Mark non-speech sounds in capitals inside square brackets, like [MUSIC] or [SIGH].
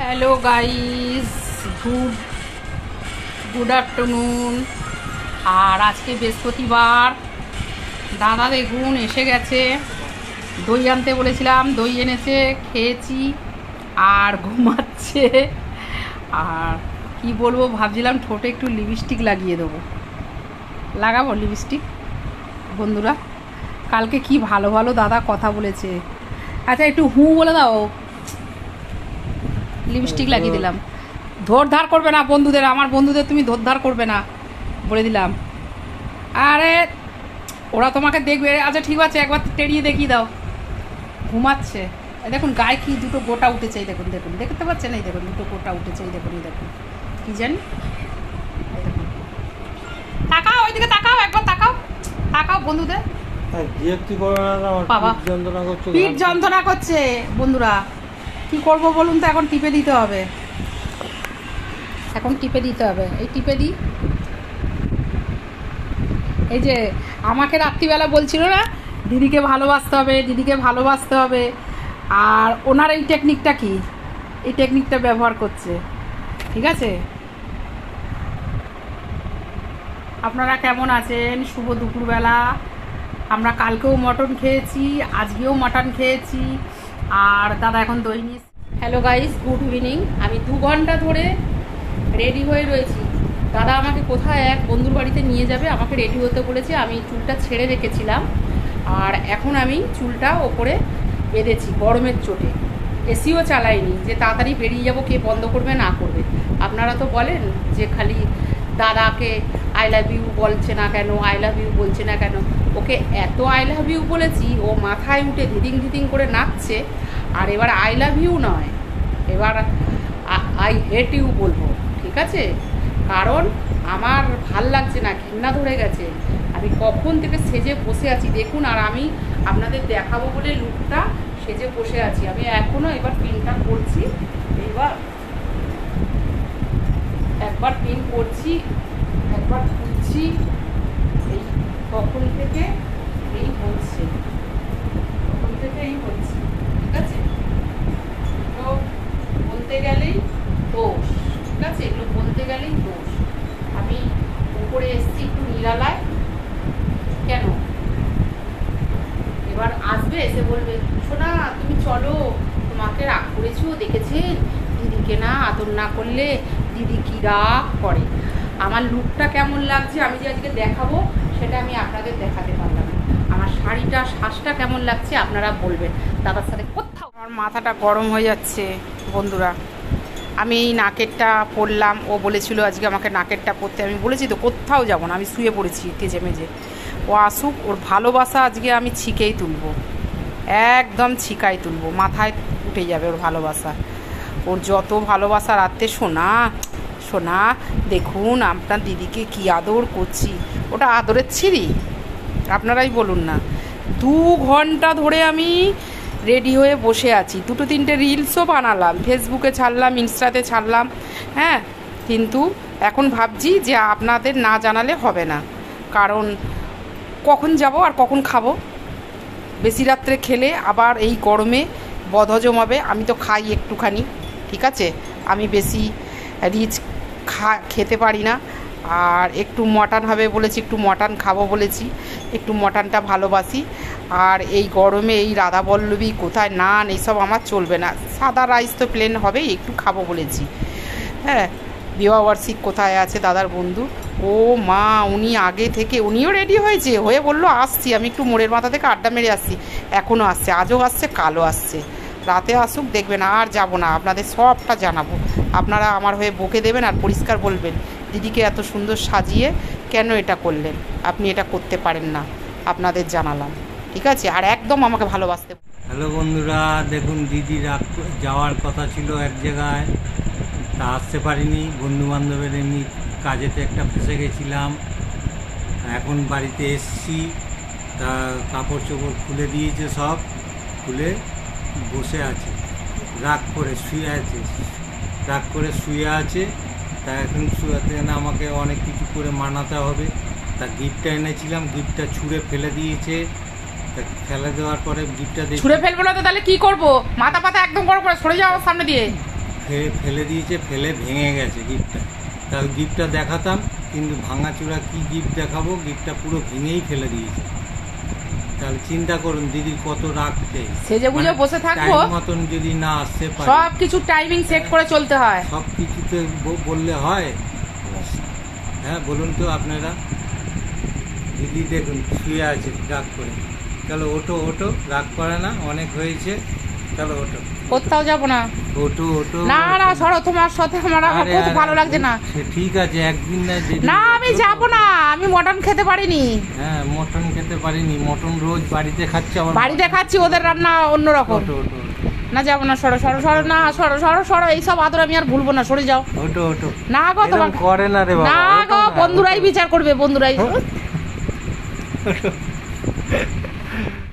Hello guys good good afternoon আর আজকে বৃহস্পতিবার। দাদা দেখুন, এসে গেছে। দই আনতে বলেছিলাম, দই এনেছে, খেয়েছি আর ঘুমাচ্ছে। আর কি বলব, ভাবছিলাম ঠোঁটে একটু লিপস্টিক লাগিয়ে দেবো। লাগাবো লিপস্টিক বন্ধুরা, কালকে কি ভালো ভালো দাদা কথা বলেছে। আচ্ছা একটু হু বলে দাও। লিপস্টিক লাগিয়ে দিলাম। ধর ধার করবে না বন্ধুদের আমার বন্ধুদের তুমি ধর ধার করবে না বলে দিলাম। আরে ওরা তোমাকে দেখবে আচ্ছা ঠিক আছে একবার টেরিয়ে দেখিয়ে দাও। ঘুমাচ্ছে। দেখুন গায়ে কি দুটো গোটা উঠেছে এই দেখুন দেখুন দেখতে পাচ্ছেন? এই দেখুন দুটো গোটা উঠেছে এই দেখুন এই দেখুন। কি জানি? তাকাও ওইদিকে তাকাও একবার তাকাও। তাকাও বন্ধুদের। হ্যাঁ, বাবা। পিঠ যন্ত্রণা করছে বন্ধুরা। কি করব বলুন তো? এখন টিপে দিতে হবে। এখন টিপে দিতে হবে। এই টিপে দিই। এই যে আমাকে রাত্রিবেলা বলছিল না, দিদিকে ভালোবাসতে হবে, দিদিকে ভালোবাসতে হবে। আর ওনার এই টেকনিকটা কি? এই টেকনিকটা ব্যবহার করছে। ঠিক আছে? আপনারা কেমন আছেন? শুভ দুপুরবেলা। আমরা কালকেও মটন খেয়েছি, আজকেও মটন খেয়েছি। আর দাদা এখন দই নিয়ে হ্যালো গাইস গুড ইভিনিং আমি দু ঘণ্টা ধরে রেডি হয়ে রয়েছি। দাদা আমাকে কোথায় এক বন্ধুর বাড়িতে নিয়ে যাবে? আমাকে রেডি হতে বলেছে। আমি চুলটা ছেড়ে রেখেছিলাম। আর এখন আমি চুলটা ওপরে বেঁধেছি, গরমের চোটে। এসিও চালাইনি। যে তাড়াতাড়ি বেরিয়ে যাব, কে বন্ধ করবে, না করবে। আপনারা তো বলেন যে খালি দাদাকে আই লাভ ইউ বলছে না কেন? আই লাভ ইউ বলছে না কেন? ওকে এত আই লাভ ইউ বলেছি, ও মাথায় উঠে ধিদিং ধিদিং করে নাচছে, আর এবার আই লাভ ইউ নয়। এবার আই হেট ইউ বলব, ঠিক আছে? কারণ আমার ভালো লাগছে না, ঘৃণা ধরে গেছে। আমি কখন থেকে সেজে বসে আছি, দেখুন, আর আমি আপনাদের দেখাবো বলে লুকটা সেজে বসে আছি। আমি এখনও এবার পিনটা করছি, এবার একবার পিন করছি একবার খুলছি, এই তখন থেকে এই হচ্ছে। তখন থেকে এই হচ্ছে, ঠিক আছে? তো বলতে গেলেই দোষ, ঠিক আছে? এগুলো বলতে গেলেই দোষ। আমি উপরে এসছি একটু নিরালায়। কেন? এবার আসবে, এসে বলবে শোনা তুমি চলো, তোমাকে রাগ করেছ দেখেছেন দিদিকে না আদর না করলে দিদি কী রাগ করে। আমার লুকটা কেমন লাগছে আমি যে আজকে দেখাবো, সেটা আমি আপনাদের দেখাতে পারলাম। আমার শাড়িটা শ্বাসটা কেমন লাগছে আপনারা বলবেন। দাদার সাথে কোথাও আমার মাথাটা গরম হয়ে যাচ্ছে, বন্ধুরা। আমি এই নাকেরটা পরলাম, ও বলেছিল আজকে আমাকে নাকেরটা পরতে। আমি বলেছি, তো কোথাও যাব না, আমি শুয়ে পড়েছি তেজে মেজে। ও আসুক, ওর ভালোবাসা আজকে আমি ছিকেই তুলব। একদম ছিকাই তুলব, মাথায় উঠে যাবে ওর ভালোবাসা। ওর যত ভালোবাসা রাত্রে শোনা শোনা, দেখুন, আপনার দিদিকে কি আদর করছি। ওটা আদরের ছিঁড়ি? আপনারাই বলুন না। দু ঘণ্টা ধরে আমি রেডি হয়ে বসে আছি। দুটো তিনটে রিলসও বানালাম, ফেসবুকে ছাড়লাম, ইনস্টাতে ছাড়লাম হ্যাঁ? কিন্তু এখন ভাবছি যে আপনাদের না জানালে হবে না। কারণ কখন যাব আর কখন খাব? বেশি রাত্রে খেলে আবার এই গরমে বদহজম হবে, আমি তো খাই একটুখানি, ঠিক আছে? আমি বেশি রিচ খা, খেতে পারি না। আর একটু মটন হবে বলেছি, একটু মটন খাব বলেছি, একটু মটনটা ভালোবাসি। আর এই গরমে এই রাধাবল্লভী কোথায় নান এইসব আমার চলবে না। সাদা রাইস তো প্লেন হবেই, একটু খাব বলেছি। হ্যাঁ বিবাহবার্ষিক কোথায় আছে দাদার বন্ধু? ও মা, উনি আগে থেকে, উনিও রেডি হয়েছে। হয়ে বলল, আসছি, আমি একটু মোড়ের মাথা থেকে আড্ডা মেরে আসছি। এখনও আসছে, আজও আসছে, কালও আসছে। রাতে আসুক, দেখবেন আর যাব না। আপনাদের সবটা জানাব। আপনারা আমার হয়ে বকে দেবেন আর পরিষ্কার বলবেন, দিদিকে এত সুন্দর সাজিয়ে কেন এটা করলেন? আপনি এটা করতে পারেন না। আপনাদের জানালাম। ঠিক আছে? আর একদম আমাকে ভালোবাসতে হ্যালো বন্ধুরা, দেখুন দিদি যাওয়ার কথা ছিল এক জায়গায়। তা আসতে পারিনি। বন্ধু বান্ধবের এমনি কাজেতে একটা ফেসে গেছিলাম। এখন বাড়িতে এসছি। তা কাপড় চোপড় খুলে দিয়েছে সব। খুলে বসে আছে রাগ করে শুয়ে আছে রাগ করে শুয়ে আছে তা এখন শুয়াতে আমাকে অনেক কিছু করে মানাতে হবে? তা গিফটটা এনেছিলাম গিফটটা ছুঁড়ে ফেলে দিয়েছে তা ফেলে দেওয়ার পরে গিফটটা দেখি। ছুঁড়ে ফেলব না তো তাহলে কি করব? মাথা পাতা একদম গরম করে সরে যাও সামনে দিয়ে। ফে- ফেলে দিয়েছে ফেলে ভেঙে গেছে গিফটটা। তা গিফটটা দেখাতাম কিন্তু ভাঙাচোরা কি গিফট দেখাবো? গিফটটা পুরো ভেঙেই ফেলে দিয়েছে। তাহলে চিন্তা করুন দিদির কত রাখতে সেজে গুজে বসে থাকব। মতন যদি না আসতে পারে। সব কিছু টাইমিং সেট করে চলতে হয়। সব কিছুতে বললে হয়। হ্যাঁ বলুন তো আপনারা। দিদি দেখুন শুয়ে আছে রাগ করে। চলো ওটো ওটো রাগ করে না অনেক হয়েছে। চলো ওটো কোথাও যাব না। ওটো ওটো না না সরো তোমার সাথে আমার আমার খুব ভালো লাগছে না। ঠিক আছে একদিন না না আমি। যাব না আমি মটন খেতে পারিনি। হ্যাঁ মটন খেতে পারিনি মটন রোজ বাড়িতে খাচ্ছে বাড়িতে খাচ্ছি ওদের রান্না ওটো ওটো। না যাব না সরো সরো সরো না সরো সরো সরো এইসব আদর আমি আর ভুলবো না সরে যাও। ওটো ওটো না গো তোমার করে না রে বাবা না গো বন্ধুরাই বিচার করবে বন্ধুরাই। [LAUGHS]